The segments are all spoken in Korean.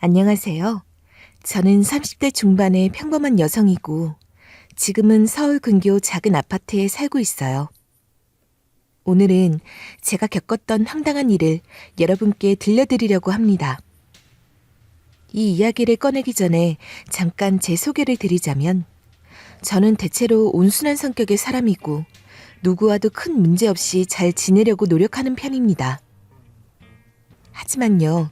안녕하세요. 저는 30대 중반의 평범한 여성이고 지금은 서울 근교 작은 아파트에 살고 있어요. 오늘은 제가 겪었던 황당한 일을 여러분께 들려드리려고 합니다. 이 이야기를 꺼내기 전에 잠깐 제 소개를 드리자면 저는 대체로 온순한 성격의 사람이고 누구와도 큰 문제 없이 잘 지내려고 노력하는 편입니다. 하지만요,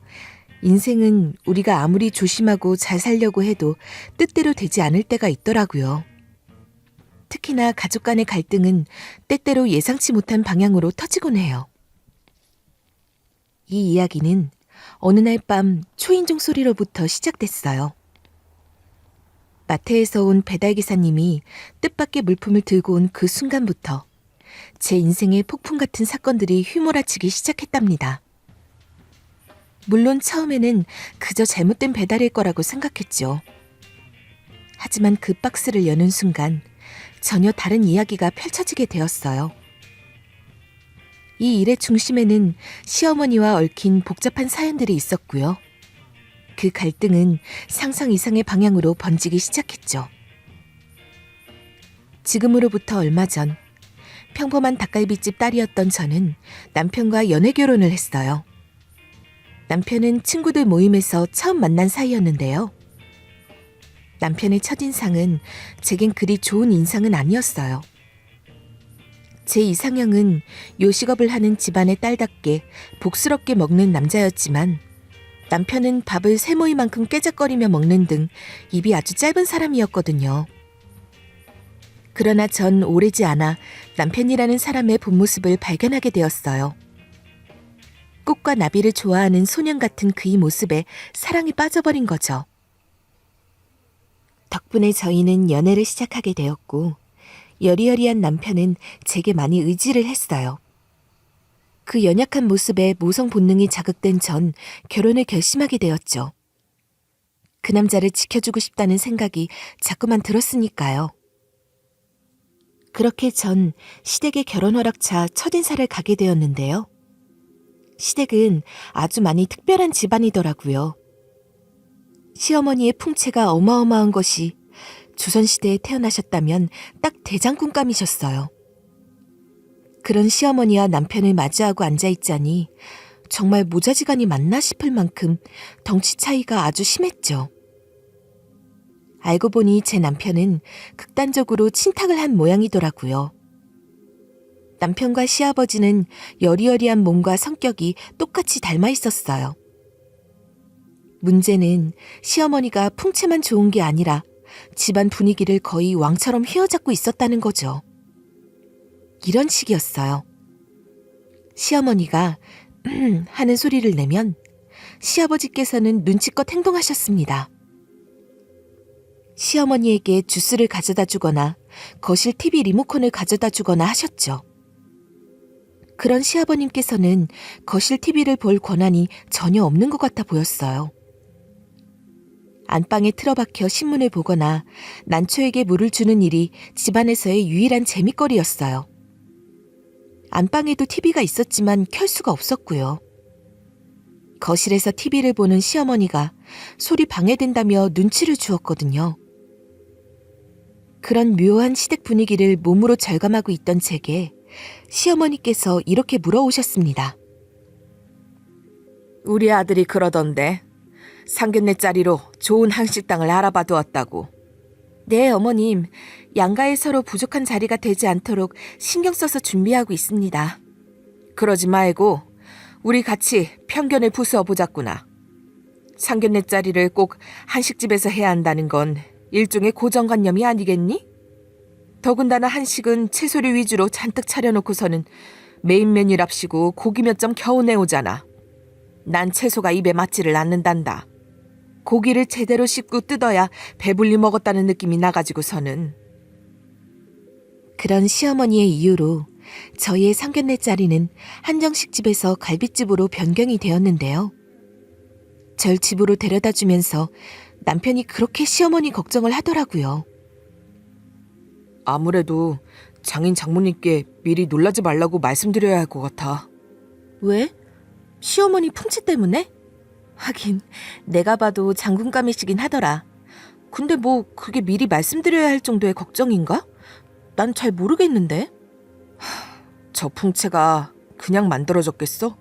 인생은 우리가 아무리 조심하고 잘 살려고 해도 뜻대로 되지 않을 때가 있더라고요. 특히나 가족 간의 갈등은 때때로 예상치 못한 방향으로 터지곤 해요. 이 이야기는 어느 날 밤 초인종 소리로부터 시작됐어요. 마트에서 온 배달기사님이 뜻밖의 물품을 들고 온 그 순간부터 제 인생의 폭풍 같은 사건들이 휘몰아치기 시작했답니다. 물론 처음에는 그저 잘못된 배달일 거라고 생각했죠. 하지만 그 박스를 여는 순간 전혀 다른 이야기가 펼쳐지게 되었어요. 이 일의 중심에는 시어머니와 얽힌 복잡한 사연들이 있었고요. 그 갈등은 상상 이상의 방향으로 번지기 시작했죠. 지금으로부터 얼마 전 평범한 닭갈비집 딸이었던 저는 남편과 연애 결혼을 했어요. 남편은 친구들 모임에서 처음 만난 사이였는데요. 남편의 첫인상은 제겐 그리 좋은 인상은 아니었어요. 제 이상형은 요식업을 하는 집안의 딸답게 복스럽게 먹는 남자였지만 남편은 밥을 세 모이만큼 깨작거리며 먹는 등 입이 아주 짧은 사람이었거든요. 그러나 전 오래지 않아 남편이라는 사람의 본 모습을 발견하게 되었어요. 꽃과 나비를 좋아하는 소년 같은 그의 모습에 사랑에 빠져버린 거죠. 덕분에 저희는 연애를 시작하게 되었고, 여리여리한 남편은 제게 많이 의지를 했어요. 그 연약한 모습에 모성 본능이 자극된 전 결혼을 결심하게 되었죠. 그 남자를 지켜주고 싶다는 생각이 자꾸만 들었으니까요. 그렇게 전 시댁의 결혼 허락차 첫 인사를 가게 되었는데요. 시댁은 아주 많이 특별한 집안이더라고요. 시어머니의 풍채가 어마어마한 것이 조선시대에 태어나셨다면 딱 대장군감이셨어요. 그런 시어머니와 남편을 맞이하고 앉아있자니 정말 모자지간이 맞나 싶을 만큼 덩치 차이가 아주 심했죠. 알고 보니 제 남편은 극단적으로 친탁을 한 모양이더라고요. 남편과 시아버지는 여리여리한 몸과 성격이 똑같이 닮아 있었어요. 문제는 시어머니가 풍채만 좋은 게 아니라 집안 분위기를 거의 왕처럼 휘어잡고 있었다는 거죠. 이런 식이었어요. 시어머니가 하는 소리를 내면 시아버지께서는 눈치껏 행동하셨습니다. 시어머니에게 주스를 가져다 주거나 거실 TV 리모컨을 가져다 주거나 하셨죠. 그런 시아버님께서는 거실 TV를 볼 권한이 전혀 없는 것 같아 보였어요. 안방에 틀어박혀 신문을 보거나 난초에게 물을 주는 일이 집안에서의 유일한 재밌거리였어요. 안방에도 TV가 있었지만 켤 수가 없었고요. 거실에서 TV를 보는 시어머니가 소리 방해된다며 눈치를 주었거든요. 그런 묘한 시댁 분위기를 몸으로 절감하고 있던 제게 시어머니께서 이렇게 물어오셨습니다. 우리 아들이 그러던데 상견례 자리로 좋은 한식당을 알아봐 두었다고. 네, 어머님. 양가에 서로 부족한 자리가 되지 않도록 신경 써서 준비하고 있습니다. 그러지 말고 우리 같이 편견을 부수어 보자꾸나. 상견례 자리를 꼭 한식집에서 해야 한다는 건 일종의 고정관념이 아니겠니? 더군다나 한식은 채소류 위주로 잔뜩 차려놓고서는 메인 메뉴랍시고 고기 몇 점 겨우 내오잖아. 난 채소가 입에 맞지를 않는단다. 고기를 제대로 씹고 뜯어야 배불리 먹었다는 느낌이 나가지고서는 그런 시어머니의 이유로 저희의 상견례 자리는 한정식 집에서 갈비집으로 변경이 되었는데요. 절 집으로 데려다 주면서 남편이 그렇게 시어머니 걱정을 하더라고요. 아무래도 장인 장모님께 미리 놀라지 말라고 말씀드려야 할 것 같아. 왜? 시어머니 풍치 때문에? 하긴 내가 봐도 장군감이시긴 하더라. 근데 뭐 그게 미리 말씀드려야 할 정도의 걱정인가? 난 잘 모르겠는데. 저 풍채가 그냥 만들어졌겠어?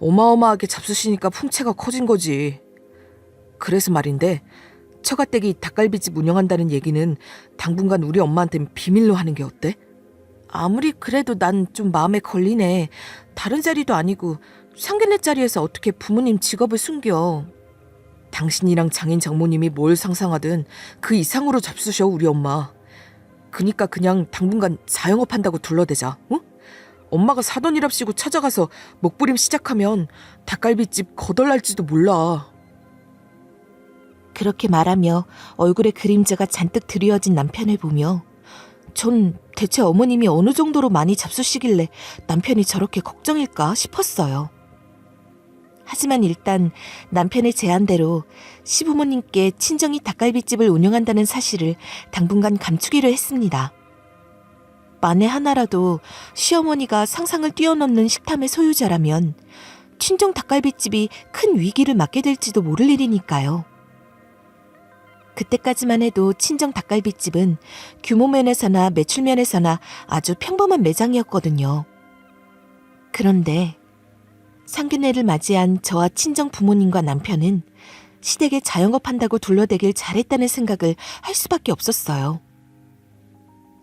어마어마하게 잡수시니까 풍채가 커진 거지. 그래서 말인데 처가댁이 닭갈비집 운영한다는 얘기는 당분간 우리 엄마한텐 비밀로 하는 게 어때? 아무리 그래도 난 좀 마음에 걸리네. 다른 자리도 아니고 상견례 자리에서 어떻게 부모님 직업을 숨겨. 당신이랑 장인 장모님이 뭘 상상하든 그 이상으로 잡수셔 우리 엄마. 그니까 그냥 당분간 자영업한다고 둘러대자. 응? 엄마가 사돈이랍시고 찾아가서 먹부림 시작하면 닭갈비집 거덜날지도 몰라. 그렇게 말하며 얼굴에 그림자가 잔뜩 드리워진 남편을 보며 전 대체 어머님이 어느 정도로 많이 잡수시길래 남편이 저렇게 걱정일까 싶었어요. 하지만 일단 남편의 제안대로 시부모님께 친정이 닭갈비집을 운영한다는 사실을 당분간 감추기로 했습니다. 만에 하나라도 시어머니가 상상을 뛰어넘는 식탐의 소유자라면 친정 닭갈비집이 큰 위기를 맞게 될지도 모를 일이니까요. 그때까지만 해도 친정 닭갈비집은 규모 면에서나 매출 면에서나 아주 평범한 매장이었거든요. 그런데 상견례를 맞이한 저와 친정 부모님과 남편은 시댁에 자영업한다고 둘러대길 잘했다는 생각을 할 수밖에 없었어요.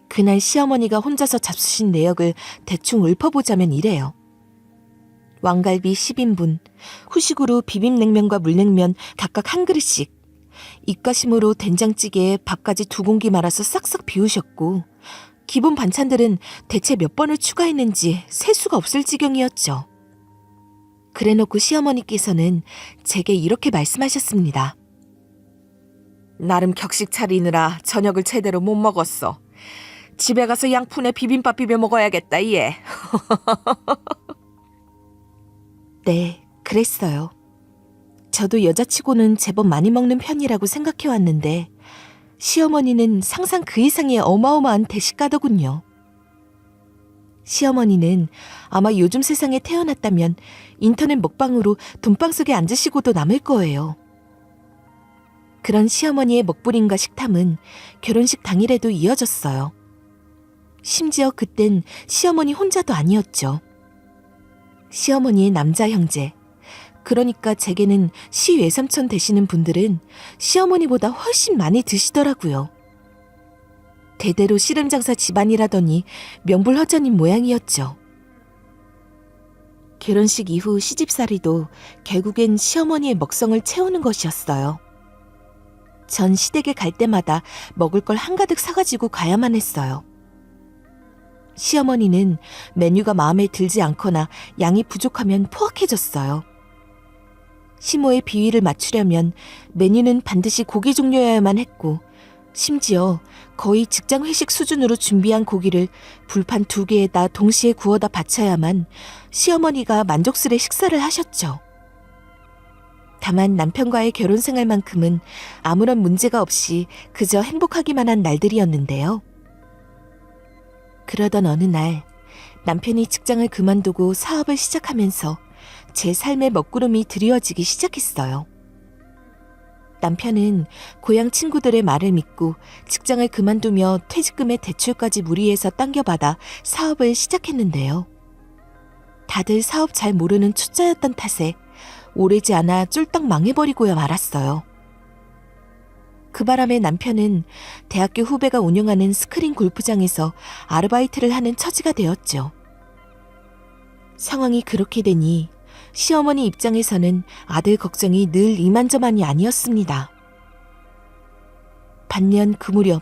그날 시어머니가 혼자서 잡수신 내역을 대충 읊어보자면 이래요. 왕갈비 10인분, 후식으로 비빔냉면과 물냉면 각각 한 그릇씩, 입가심으로 된장찌개에 밥까지 두 공기 말아서 싹싹 비우셨고, 기본 반찬들은 대체 몇 번을 추가했는지 셀 수가 없을 지경이었죠. 그래놓고 시어머니께서는 제게 이렇게 말씀하셨습니다. 나름 격식 차리느라 저녁을 제대로 못 먹었어. 집에 가서 양푼에 비빔밥 비벼 먹어야겠다, 얘. 네, 그랬어요. 저도 여자치고는 제법 많이 먹는 편이라고 생각해왔는데, 시어머니는 상상 그 이상의 어마어마한 대식가더군요. 시어머니는 아마 요즘 세상에 태어났다면 인터넷 먹방으로 돈방 속에 앉으시고도 남을 거예요. 그런 시어머니의 먹부림과 식탐은 결혼식 당일에도 이어졌어요. 심지어 그땐 시어머니 혼자도 아니었죠. 시어머니의 남자 형제, 그러니까 제게는 시 외삼촌 되시는 분들은 시어머니보다 훨씬 많이 드시더라고요. 대대로 씨름장사 집안이라더니 명불허전인 모양이었죠. 결혼식 이후 시집살이도 결국엔 시어머니의 먹성을 채우는 것이었어요. 전 시댁에 갈 때마다 먹을 걸 한가득 사가지고 가야만 했어요. 시어머니는 메뉴가 마음에 들지 않거나 양이 부족하면 포악해졌어요. 시모의 비위를 맞추려면 메뉴는 반드시 고기 종류여야만 했고, 심지어 거의 직장 회식 수준으로 준비한 고기를 불판 두 개에다 동시에 구워다 바쳐야만 시어머니가 만족스레 식사를 하셨죠. 다만 남편과의 결혼 생활만큼은 아무런 문제가 없이 그저 행복하기만 한 날들이었는데요. 그러던 어느 날 남편이 직장을 그만두고 사업을 시작하면서 제 삶의 먹구름이 드리워지기 시작했어요. 남편은 고향 친구들의 말을 믿고 직장을 그만두며 퇴직금의 대출까지 무리해서 당겨받아 사업을 시작했는데요. 다들 사업 잘 모르는 초짜였던 탓에 오래지 않아 쫄딱 망해버리고야 말았어요. 그 바람에 남편은 대학교 후배가 운영하는 스크린 골프장에서 아르바이트를 하는 처지가 되었죠. 상황이 그렇게 되니 시어머니 입장에서는 아들 걱정이 늘 이만저만이 아니었습니다. 반년 그 무렵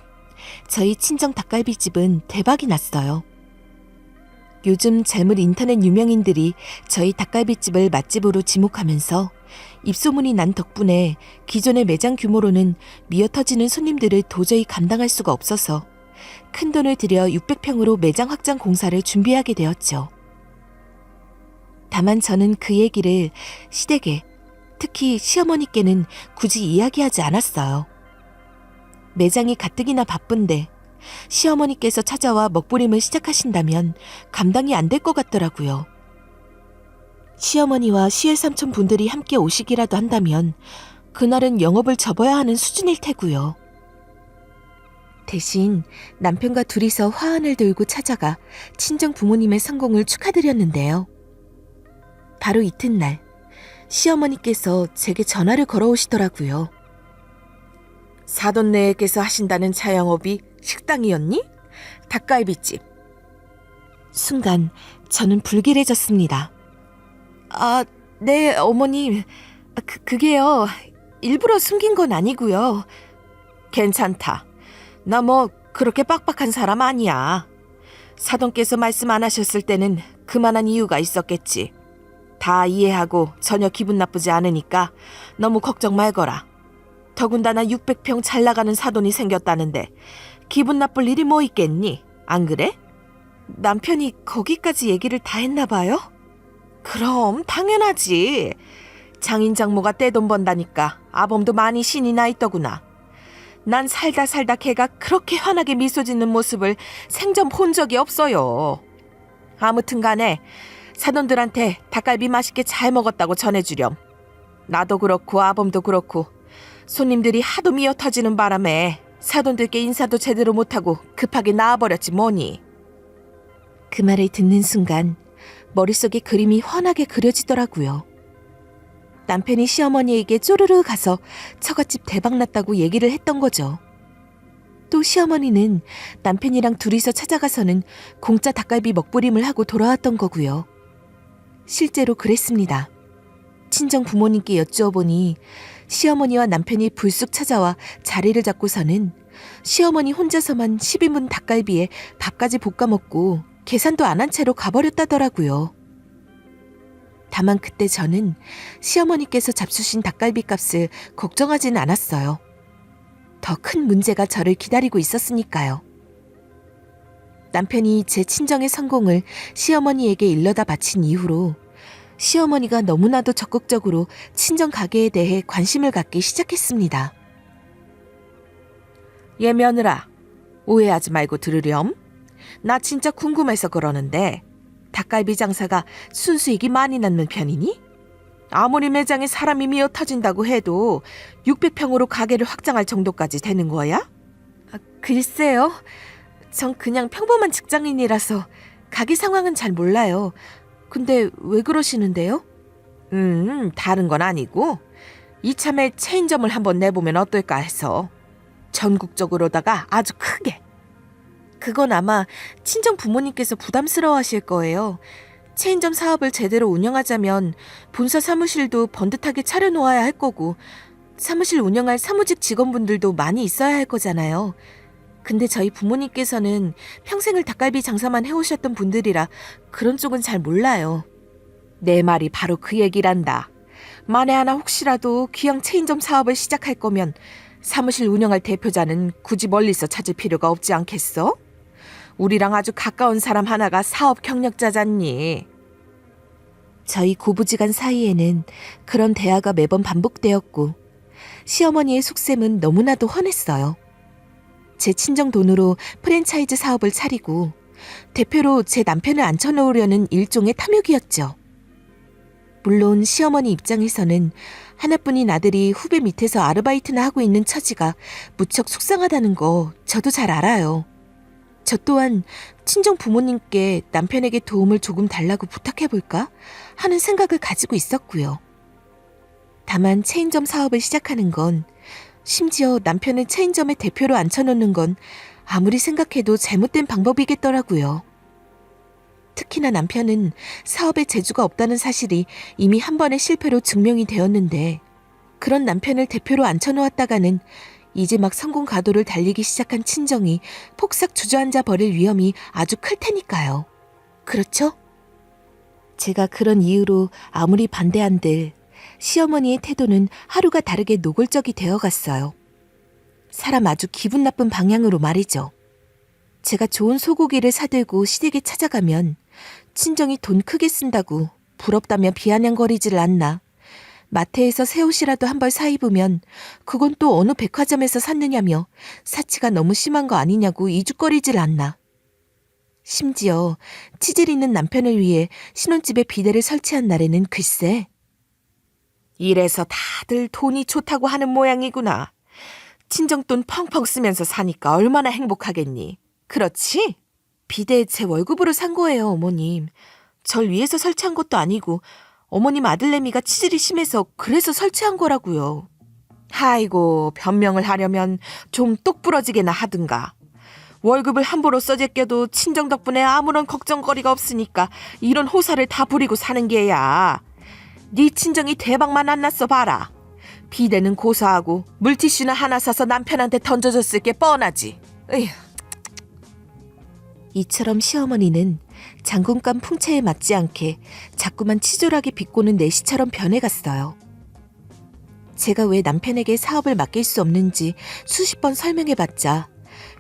저희 친정 닭갈비집은 대박이 났어요. 요즘 젊은 인터넷 유명인들이 저희 닭갈비집을 맛집으로 지목하면서 입소문이 난 덕분에 기존의 매장 규모로는 미어 터지는 손님들을 도저히 감당할 수가 없어서 큰 돈을 들여 600평으로 매장 확장 공사를 준비하게 되었죠. 다만 저는 그 얘기를 시댁에 특히 시어머니께는 굳이 이야기하지 않았어요. 매장이 가뜩이나 바쁜데 시어머니께서 찾아와 먹부림을 시작하신다면 감당이 안 될 것 같더라고요. 시어머니와 시외삼촌 분들이 함께 오시기라도 한다면 그날은 영업을 접어야 하는 수준일 테고요. 대신 남편과 둘이서 화환을 들고 찾아가 친정 부모님의 성공을 축하드렸는데요. 바로 이튿날 시어머니께서 제게 전화를 걸어오시더라고요. 사돈네에게서 하신다는 자영업이 식당이었니? 닭갈비집. 순간 저는 불길해졌습니다. 아, 네, 어머님. 그, 그게요. 일부러 숨긴 건 아니고요. 괜찮다. 나 뭐 그렇게 빡빡한 사람 아니야. 사돈께서 말씀 안 하셨을 때는 그만한 이유가 있었겠지. 다 이해하고 전혀 기분 나쁘지 않으니까 너무 걱정 말거라. 더군다나 600평 잘 나가는 사돈이 생겼다는데 기분 나쁠 일이 뭐 있겠니? 안 그래? 남편이 거기까지 얘기를 다 했나 봐요? 그럼 당연하지. 장인 장모가 떼돈 번다니까 아범도 많이 신이 나 있더구나. 난 살다 살다 걔가 그렇게 환하게 미소 짓는 모습을 생전 본 적이 없어요. 아무튼 간에 사돈들한테 닭갈비 맛있게 잘 먹었다고 전해주렴. 나도 그렇고 아범도 그렇고 손님들이 하도 미어 터지는 바람에 사돈들께 인사도 제대로 못하고 급하게 나와버렸지 뭐니. 그 말을 듣는 순간 머릿속에 그림이 환하게 그려지더라고요. 남편이 시어머니에게 쪼르르 가서 처갓집 대박났다고 얘기를 했던 거죠. 또 시어머니는 남편이랑 둘이서 찾아가서는 공짜 닭갈비 먹부림을 하고 돌아왔던 거고요. 실제로 그랬습니다. 친정 부모님께 여쭈어보니 시어머니와 남편이 불쑥 찾아와 자리를 잡고서는 시어머니 혼자서만 10인분 닭갈비에 밥까지 볶아 먹고 계산도 안 한 채로 가버렸다더라고요. 다만 그때 저는 시어머니께서 잡수신 닭갈비 값을 걱정하지는 않았어요. 더 큰 문제가 저를 기다리고 있었으니까요. 남편이 제 친정의 성공을 시어머니에게 일러다 바친 이후로 시어머니가 너무나도 적극적으로 친정 가게에 대해 관심을 갖기 시작했습니다. 얘 며느라, 오해하지 말고 들으렴. 나 진짜 궁금해서 그러는데 닭갈비 장사가 순수익이 많이 남는 편이니? 아무리 매장에 사람이 미어 터진다고 해도 600평으로 가게를 확장할 정도까지 되는 거야? 아, 글쎄요. 전 그냥 평범한 직장인이라서 가게 상황은 잘 몰라요. 근데 왜 그러시는데요? 음, 다른 건 아니고 이참에 체인점을 한번 내보면 어떨까 해서 전국적으로다가 아주 크게 그건 아마 친정 부모님께서 부담스러워 하실 거예요. 체인점 사업을 제대로 운영하자면 본사 사무실도 번듯하게 차려놓아야 할 거고 사무실 운영할 사무직 직원분들도 많이 있어야 할 거잖아요. 근데 저희 부모님께서는 평생을 닭갈비 장사만 해오셨던 분들이라 그런 쪽은 잘 몰라요. 내 말이 바로 그 얘기란다. 만에 하나 혹시라도 귀양 체인점 사업을 시작할 거면 사무실 운영할 대표자는 굳이 멀리서 찾을 필요가 없지 않겠어? 우리랑 아주 가까운 사람 하나가 사업 경력자잖니. 저희 고부지간 사이에는 그런 대화가 매번 반복되었고 시어머니의 속셈은 너무나도 훤했어요. 제 친정 돈으로 프랜차이즈 사업을 차리고 대표로 제 남편을 앉혀놓으려는 일종의 탐욕이었죠. 물론 시어머니 입장에서는 하나뿐인 아들이 후배 밑에서 아르바이트나 하고 있는 처지가 무척 속상하다는 거 저도 잘 알아요. 저 또한 친정 부모님께 남편에게 도움을 조금 달라고 부탁해볼까 하는 생각을 가지고 있었고요. 다만 체인점 사업을 시작하는 건 심지어 남편을 체인점의 대표로 앉혀놓는 건 아무리 생각해도 잘못된 방법이겠더라고요. 특히나 남편은 사업에 재주가 없다는 사실이 이미 한 번의 실패로 증명이 되었는데 그런 남편을 대표로 앉혀놓았다가는 이제 막 성공 가도를 달리기 시작한 친정이 폭삭 주저앉아 버릴 위험이 아주 클 테니까요. 그렇죠? 제가 그런 이유로 아무리 반대한들 시어머니의 태도는 하루가 다르게 노골적이 되어 갔어요. 사람 아주 기분 나쁜 방향으로 말이죠. 제가 좋은 소고기를 사들고 시댁에 찾아가면 친정이 돈 크게 쓴다고 부럽다며 비아냥거리질 않나. 마트에서 새 옷이라도 한 벌 사입으면 그건 또 어느 백화점에서 샀느냐며 사치가 너무 심한 거 아니냐고 이죽거리질 않나. 심지어 치질 있는 남편을 위해 신혼집에 비대를 설치한 날에는 글쎄 이래서 다들 돈이 좋다고 하는 모양이구나. 친정돈 펑펑 쓰면서 사니까 얼마나 행복하겠니? 그렇지? 비대 제 월급으로 산 거예요, 어머님. 절 위해서 설치한 것도 아니고 어머님 아들내미가 치질이 심해서 그래서 설치한 거라고요. 아이고, 변명을 하려면 좀 똑부러지게나 하든가. 월급을 함부로 써제껴도 친정 덕분에 아무런 걱정거리가 없으니까 이런 호사를 다 부리고 사는 게야. 네 친정이 대박만 안 났어 봐라. 비대는 고사하고 물티슈나 하나 사서 남편한테 던져줬을 게 뻔하지. 에휴. 이처럼 시어머니는 장군감 풍채에 맞지 않게 자꾸만 치졸하게 비꼬는 내시처럼 변해갔어요. 제가 왜 남편에게 사업을 맡길 수 없는지 수십 번 설명해봤자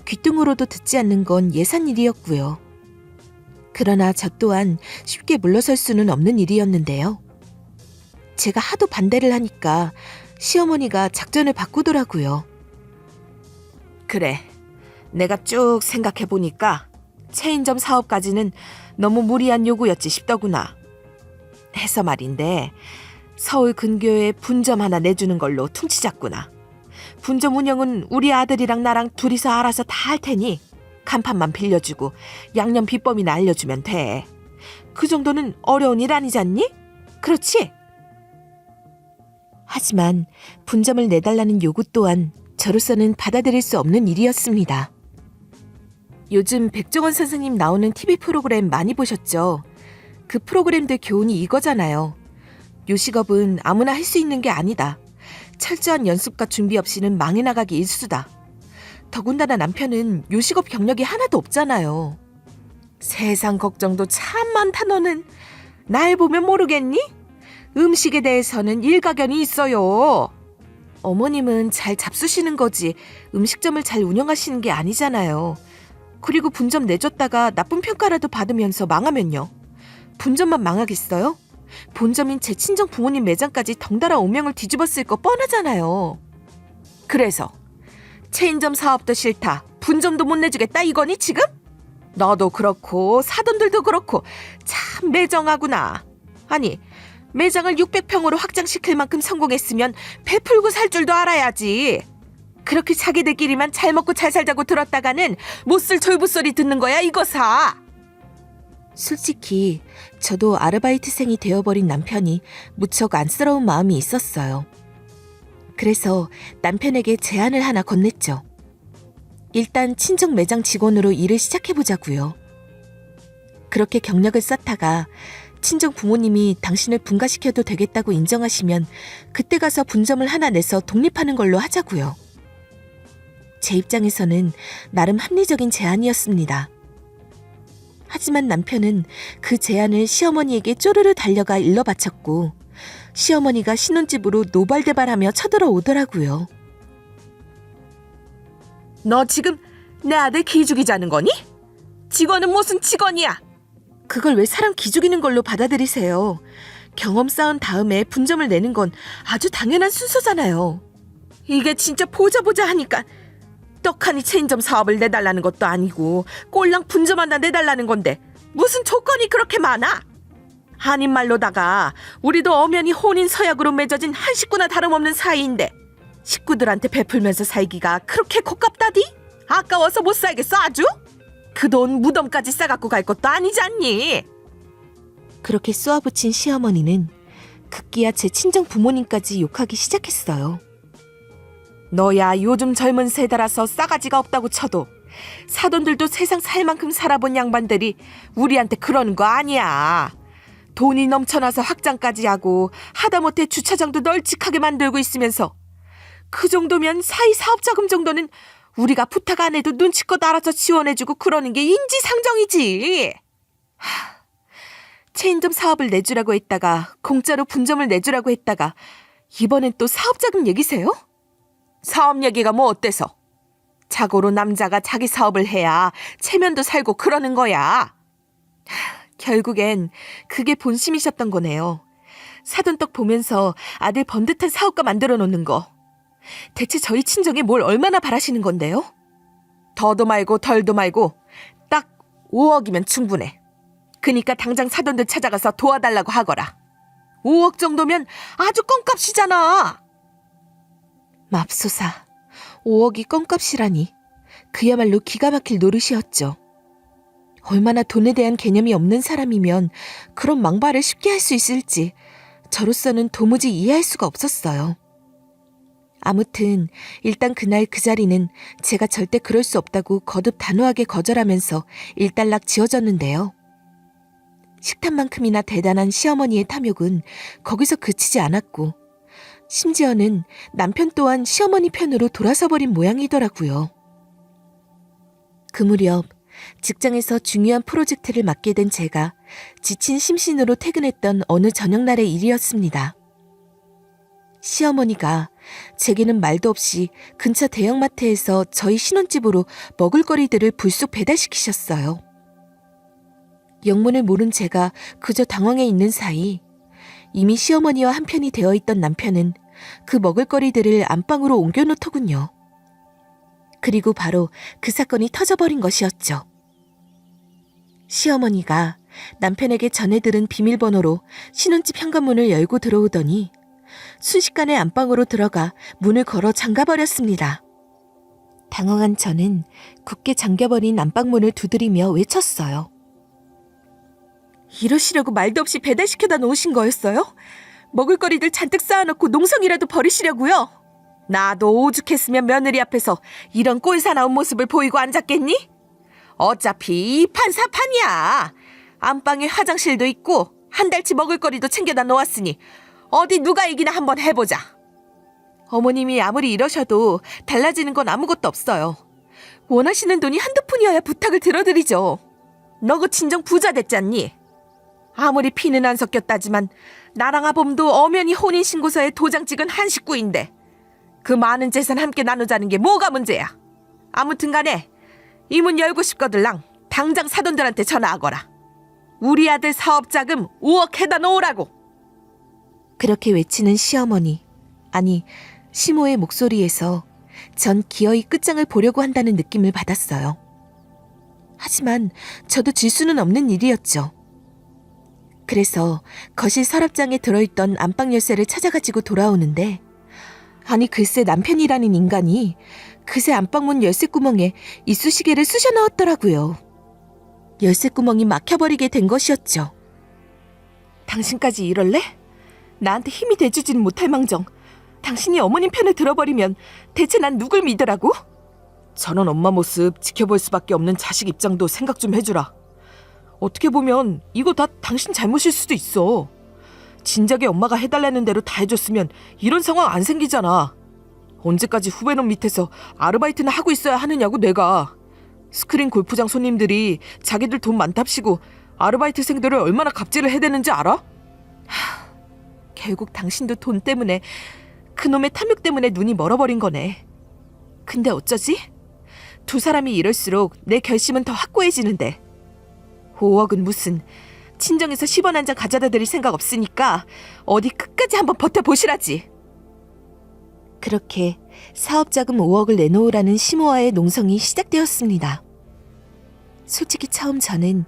귀뚱으로도 듣지 않는 건 예산 일이었고요. 그러나 저 또한 쉽게 물러설 수는 없는 일이었는데요. 제가 하도 반대를 하니까 시어머니가 작전을 바꾸더라고요. 그래. 내가 쭉 생각해 보니까 체인점 사업까지는 너무 무리한 요구였지 싶더구나. 해서 말인데 서울 근교에 분점 하나 내주는 걸로 퉁치자꾸나. 분점 운영은 우리 아들이랑 나랑 둘이서 알아서 다 할 테니 간판만 빌려주고 양념 비법이나 알려주면 돼. 그 정도는 어려운 일 아니잖니? 그렇지? 하지만 분점을 내달라는 요구 또한 저로서는 받아들일 수 없는 일이었습니다. 요즘 백종원 선생님 나오는 TV 프로그램 많이 보셨죠? 그 프로그램들 교훈이 이거잖아요. 요식업은 아무나 할 수 있는 게 아니다. 철저한 연습과 준비 없이는 망해 나가기 일수다. 더군다나 남편은 요식업 경력이 하나도 없잖아요. 세상 걱정도 참 많다 너는. 날 보면 모르겠니? 음식에 대해서는 일가견이 있어요. 어머님은 잘 잡수시는 거지 음식점을 잘 운영하시는 게 아니잖아요. 그리고 분점 내줬다가 나쁜 평가라도 받으면서 망하면요. 분점만 망하겠어요? 본점인 제 친정 부모님 매장까지 덩달아 오명을 뒤집었을 거 뻔하잖아요. 그래서 체인점 사업도 싫다. 분점도 못 내주겠다 이거니 지금? 너도 그렇고 사돈들도 그렇고 참 매정하구나. 아니 매장을 600평으로 확장시킬 만큼 성공했으면 베풀고 살 줄도 알아야지. 그렇게 자기들끼리만 잘 먹고 잘 살자고 들었다가는 못 쓸 졸부 소리 듣는 거야 이거사. 솔직히 저도 아르바이트생이 되어버린 남편이 무척 안쓰러운 마음이 있었어요. 그래서 남편에게 제안을 하나 건넸죠. 일단 친정 매장 직원으로 일을 시작해보자고요. 그렇게 경력을 쌓다가 친정 부모님이 당신을 분가시켜도 되겠다고 인정하시면 그때 가서 분점을 하나 내서 독립하는 걸로 하자고요. 제 입장에서는 나름 합리적인 제안이었습니다. 하지만 남편은 그 제안을 시어머니에게 쪼르르 달려가 일러 바쳤고 시어머니가 신혼집으로 노발대발하며 쳐들어오더라고요. 너 지금 내 아들 기죽이자는 거니? 직원은 무슨 직원이야? 그걸 왜 사람 기죽이는 걸로 받아들이세요? 경험 쌓은 다음에 분점을 내는 건 아주 당연한 순서잖아요. 이게 진짜 보자 보자 하니까 떡하니 체인점 사업을 내달라는 것도 아니고 꼴랑 분점 하나 내달라는 건데 무슨 조건이 그렇게 많아? 아닌 말로다가 우리도 엄연히 혼인 서약으로 맺어진 한 식구나 다름없는 사이인데 식구들한테 베풀면서 살기가 그렇게 고깝다디? 아까워서 못 살겠어 아주? 그 돈 무덤까지 싸갖고 갈 것도 아니지 않니? 그렇게 쏘아붙인 시어머니는 급기야 제 친정 부모님까지 욕하기 시작했어요. 너야 요즘 젊은 세대라서 싸가지가 없다고 쳐도 사돈들도 세상 살 만큼 살아본 양반들이 우리한테 그러는 거 아니야. 돈이 넘쳐나서 확장까지 하고 하다못해 주차장도 널찍하게 만들고 있으면서 그 정도면 사이 사업 자금 정도는 우리가 부탁 안 해도 눈치껏 알아서 지원해주고 그러는 게 인지상정이지. 하, 체인점 사업을 내주라고 했다가 공짜로 분점을 내주라고 했다가 이번엔 또 사업자금 얘기세요? 사업 얘기가 뭐 어때서? 자고로 남자가 자기 사업을 해야 체면도 살고 그러는 거야. 하, 결국엔 그게 본심이셨던 거네요. 사돈떡 보면서 아들 번듯한 사업가 만들어 놓는 거. 대체 저희 친정에 뭘 얼마나 바라시는 건데요? 더도 말고 덜도 말고 딱 5억이면 충분해. 그니까 당장 사돈 들 찾아가서 도와달라고 하거라. 5억 정도면 아주 껌값이잖아. 맙소사, 5억이 껌값이라니. 그야말로 기가 막힐 노릇이었죠. 얼마나 돈에 대한 개념이 없는 사람이면 그런 망발을 쉽게 할 수 있을지 저로서는 도무지 이해할 수가 없었어요. 아무튼 일단 그날 그 자리는 제가 절대 그럴 수 없다고 거듭 단호하게 거절하면서 일단락 지어졌는데요. 식탐만큼이나 대단한 시어머니의 탐욕은 거기서 그치지 않았고 심지어는 남편 또한 시어머니 편으로 돌아서 버린 모양이더라고요. 그 무렵 직장에서 중요한 프로젝트를 맡게 된 제가 지친 심신으로 퇴근했던 어느 저녁날의 일이었습니다. 시어머니가 제게는 말도 없이 근처 대형마트에서 저희 신혼집으로 먹을거리들을 불쑥 배달시키셨어요. 영문을 모른 제가 그저 당황해 있는 사이 이미 시어머니와 한편이 되어 있던 남편은 그 먹을거리들을 안방으로 옮겨놓더군요. 그리고 바로 그 사건이 터져버린 것이었죠. 시어머니가 남편에게 전해 들은 비밀번호로 신혼집 현관문을 열고 들어오더니 순식간에 안방으로 들어가 문을 걸어 잠가버렸습니다. 당황한 저는 굳게 잠겨버린 안방문을 두드리며 외쳤어요. 이러시려고 말도 없이 배달시켜다 놓으신 거였어요? 먹을거리들 잔뜩 쌓아놓고 농성이라도 버리시려고요? 나도 오죽했으면 며느리 앞에서 이런 꼴사나운 모습을 보이고 앉았겠니? 어차피 이 판사판이야. 안방에 화장실도 있고 한 달치 먹을거리도 챙겨다 놓았으니 어디 누가 이기나 한번 해보자. 어머님이 아무리 이러셔도 달라지는 건 아무것도 없어요. 원하시는 돈이 한두 푼이어야 부탁을 들어드리죠. 너그 친정 부자 됐잖니? 아무리 피는 안 섞였다지만 나랑 아범도 엄연히 혼인신고서에 도장 찍은 한 식구인데 그 많은 재산 함께 나누자는 게 뭐가 문제야. 아무튼 간에 이 문 열고 싶거들랑 당장 사돈들한테 전화하거라. 우리 아들 사업자금 5억 해다 놓으라고. 그렇게 외치는 시어머니, 아니, 시모의 목소리에서 전 기어이 끝장을 보려고 한다는 느낌을 받았어요. 하지만 저도 질 수는 없는 일이었죠. 그래서 거실 서랍장에 들어있던 안방 열쇠를 찾아가지고 돌아오는데, 아니, 글쎄 남편이라는 인간이 그새 안방문 열쇠 구멍에 이쑤시개를 쑤셔 넣었더라고요. 열쇠 구멍이 막혀버리게 된 것이었죠. 당신까지 이럴래? 나한테 힘이 돼주지는 못할 망정. 당신이 어머님 편을 들어버리면 대체 난 누굴 믿으라고? 저런 엄마 모습 지켜볼 수밖에 없는 자식 입장도 생각 좀 해주라. 어떻게 보면 이거 다 당신 잘못일 수도 있어. 진작에 엄마가 해달라는 대로 다 해줬으면 이런 상황 안 생기잖아. 언제까지 후배놈 밑에서 아르바이트나 하고 있어야 하느냐고 내가. 스크린 골프장 손님들이 자기들 돈 많답시고 아르바이트생들을 얼마나 갑질을 해대는지 알아? 하, 결국 당신도 돈 때문에 그놈의 탐욕 때문에 눈이 멀어버린 거네. 근데 어쩌지? 두 사람이 이럴수록 내 결심은 더 확고해지는데. 5억은 무슨 친정에서 10원 한 장 가져다 드릴 생각 없으니까 어디 끝까지 한번 버텨보시라지. 그렇게 사업자금 5억을 내놓으라는 시모와의 농성이 시작되었습니다. 솔직히 처음 저는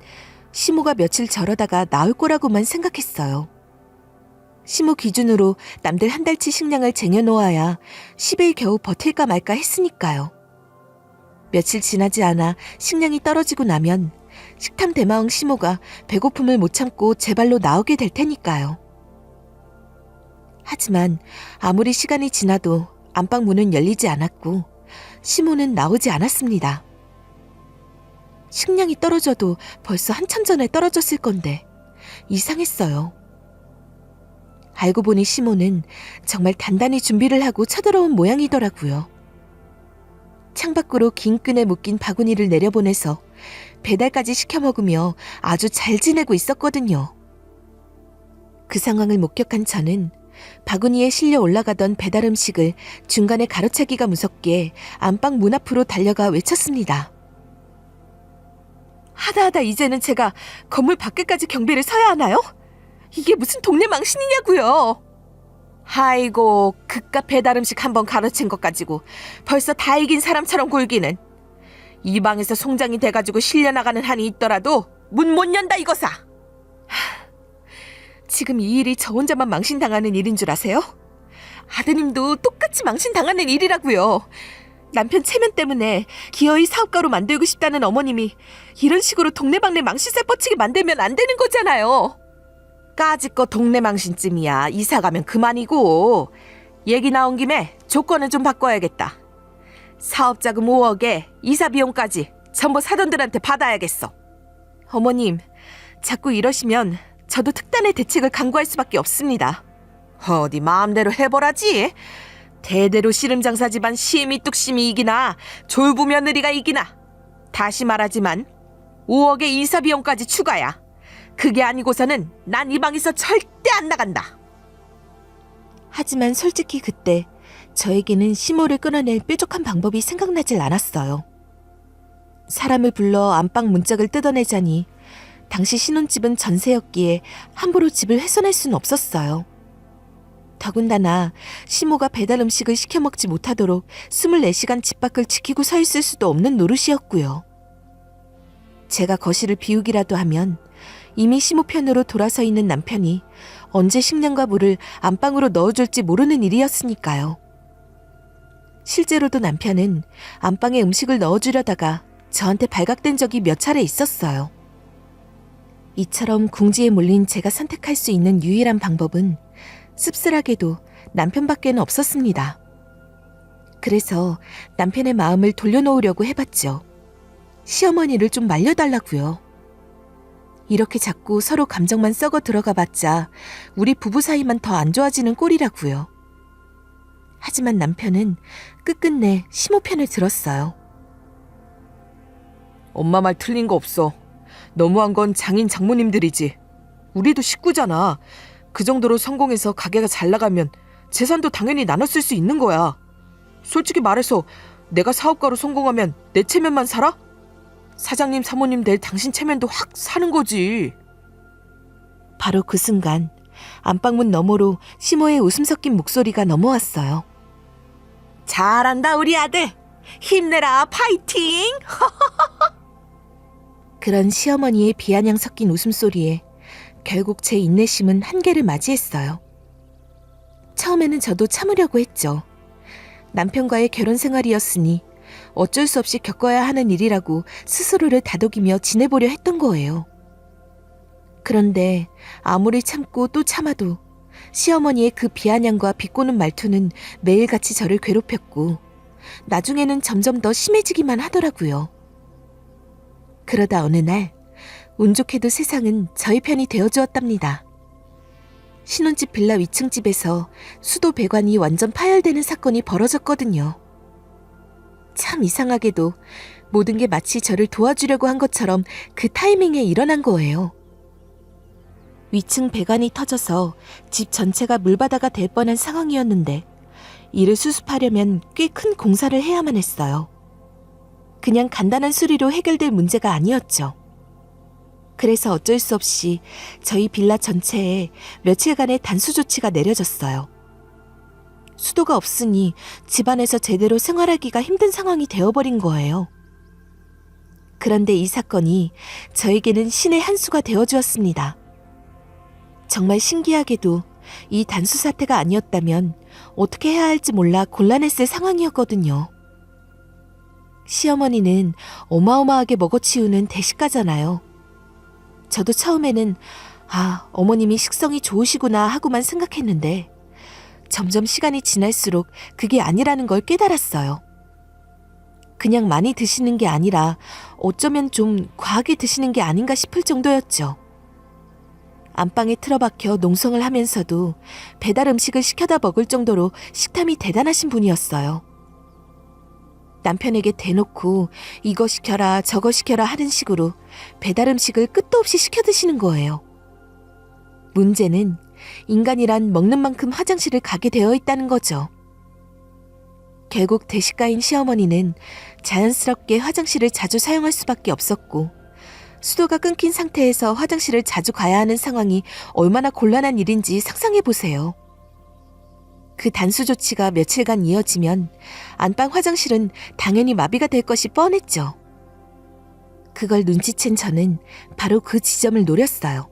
시모가 며칠 저러다가 나올 거라고만 생각했어요. 시모 기준으로 남들 한 달치 식량을 쟁여놓아야 10일 겨우 버틸까 말까 했으니까요. 며칠 지나지 않아 식량이 떨어지고 나면 식탐 대마왕 시모가 배고픔을 못 참고 제 발로 나오게 될 테니까요. 하지만 아무리 시간이 지나도 안방 문은 열리지 않았고 시모는 나오지 않았습니다. 식량이 떨어져도 벌써 한참 전에 떨어졌을 건데 이상했어요. 알고 보니 시모는 정말 단단히 준비를 하고 쳐들어온 모양이더라고요. 창밖으로 긴 끈에 묶인 바구니를 내려보내서 배달까지 시켜 먹으며 아주 잘 지내고 있었거든요. 그 상황을 목격한 저는 바구니에 실려 올라가던 배달 음식을 중간에 가로차기가 무섭게 안방 문 앞으로 달려가 외쳤습니다. 하다하다 이제는 제가 건물 밖에까지 경비를 서야 하나요? 이게 무슨 동네 망신이냐고요. 아이고 그깟 배달 음식 한번 가로챈 것 가지고 벌써 다 이긴 사람처럼 굴기는 이 방에서 송장이 돼가지고 실려나가는 한이 있더라도 문 못 연다 이거사. 지금 이 일이 저 혼자만 망신당하는 일인 줄 아세요? 아드님도 똑같이 망신당하는 일이라고요. 남편 체면 때문에 기어이 사업가로 만들고 싶다는 어머님이 이런 식으로 동네방네 망신살 뻗치게 만들면 안 되는 거잖아요. 까짓거 동네 망신쯤이야. 이사 가면 그만이고. 얘기 나온 김에 조건은 좀 바꿔야겠다. 사업자금 5억에 이사 비용까지 전부 사돈들한테 받아야겠어. 어머님, 자꾸 이러시면 저도 특단의 대책을 강구할 수밖에 없습니다. 어디 마음대로 해보라지. 대대로 씨름장사 집안 시미 뚝심이 이기나 졸부 며느리가 이기나. 다시 말하지만 5억의 이사 비용까지 추가야. 그게 아니고서는 난 이 방에서 절대 안 나간다. 하지만 솔직히 그때 저에게는 시모를 끊어낼 뾰족한 방법이 생각나질 않았어요. 사람을 불러 안방 문짝을 뜯어내자니 당시 신혼집은 전세였기에 함부로 집을 훼손할 수는 없었어요. 더군다나 시모가 배달 음식을 시켜 먹지 못하도록 24시간 집 밖을 지키고 서 있을 수도 없는 노릇이었고요. 제가 거실을 비우기라도 하면 이미 시모 편으로 돌아서 있는 남편이 언제 식량과 물을 안방으로 넣어줄지 모르는 일이었으니까요. 실제로도 남편은 안방에 음식을 넣어주려다가 저한테 발각된 적이 몇 차례 있었어요. 이처럼 궁지에 몰린 제가 선택할 수 있는 유일한 방법은 씁쓸하게도 남편밖에는 없었습니다. 그래서 남편의 마음을 돌려놓으려고 해봤죠. 시어머니를 좀 말려달라고요. 이렇게 자꾸 서로 감정만 썩어 들어가 봤자 우리 부부 사이만 더 안 좋아지는 꼴이라고요. 하지만 남편은 끝끝내 심호 편을 들었어요. 엄마 말 틀린 거 없어. 너무한 건 장인 장모님들이지. 우리도 식구잖아. 그 정도로 성공해서 가게가 잘 나가면 재산도 당연히 나눴을 수 있는 거야. 솔직히 말해서 내가 사업가로 성공하면 내 체면만 살아? 사장님 사모님 될 당신 체면도 확 사는 거지. 바로 그 순간 안방문 너머로 시모의 웃음 섞인 목소리가 넘어왔어요. 잘한다 우리 아들. 힘내라 파이팅. 그런 시어머니의 비아냥 섞인 웃음소리에 결국 제 인내심은 한계를 맞이했어요. 처음에는 저도 참으려고 했죠. 남편과의 결혼 생활이었으니 어쩔 수 없이 겪어야 하는 일이라고 스스로를 다독이며 지내보려 했던 거예요. 그런데 아무리 참고 또 참아도 시어머니의 그 비아냥과 비꼬는 말투는 매일같이 저를 괴롭혔고 나중에는 점점 더 심해지기만 하더라고요. 그러다 어느 날, 운 좋게도 세상은 저희 편이 되어주었답니다. 신혼집 빌라 위층 집에서 수도 배관이 완전 파열되는 사건이 벌어졌거든요. 참 이상하게도 모든 게 마치 저를 도와주려고 한 것처럼 그 타이밍에 일어난 거예요. 위층 배관이 터져서 집 전체가 물바다가 될 뻔한 상황이었는데 이를 수습하려면 꽤 큰 공사를 해야만 했어요. 그냥 간단한 수리로 해결될 문제가 아니었죠. 그래서 어쩔 수 없이 저희 빌라 전체에 며칠간의 단수 조치가 내려졌어요. 수도가 없으니 집안에서 제대로 생활하기가 힘든 상황이 되어버린 거예요. 그런데 이 사건이 저에게는 신의 한 수가 되어주었습니다. 정말 신기하게도 이 단수 사태가 아니었다면 어떻게 해야 할지 몰라 곤란했을 상황이었거든요. 시어머니는 어마어마하게 먹어치우는 대식가잖아요. 저도 처음에는 아, 어머님이 식성이 좋으시구나 하고만 생각했는데 점점 시간이 지날수록 그게 아니라는 걸 깨달았어요. 그냥 많이 드시는 게 아니라 어쩌면 좀 과하게 드시는 게 아닌가 싶을 정도였죠. 안방에 틀어박혀 농성을 하면서도 배달 음식을 시켜다 먹을 정도로 식탐이 대단하신 분이었어요. 남편에게 대놓고 이거 시켜라 저거 시켜라 하는 식으로 배달 음식을 끝도 없이 시켜 드시는 거예요. 문제는 인간이란 먹는 만큼 화장실을 가게 되어 있다는 거죠. 결국 대식가인 시어머니는 자연스럽게 화장실을 자주 사용할 수밖에 없었고 수도가 끊긴 상태에서 화장실을 자주 가야 하는 상황이 얼마나 곤란한 일인지 상상해 보세요. 그 단수 조치가 며칠간 이어지면 안방 화장실은 당연히 마비가 될 것이 뻔했죠. 그걸 눈치챈 저는 바로 그 지점을 노렸어요.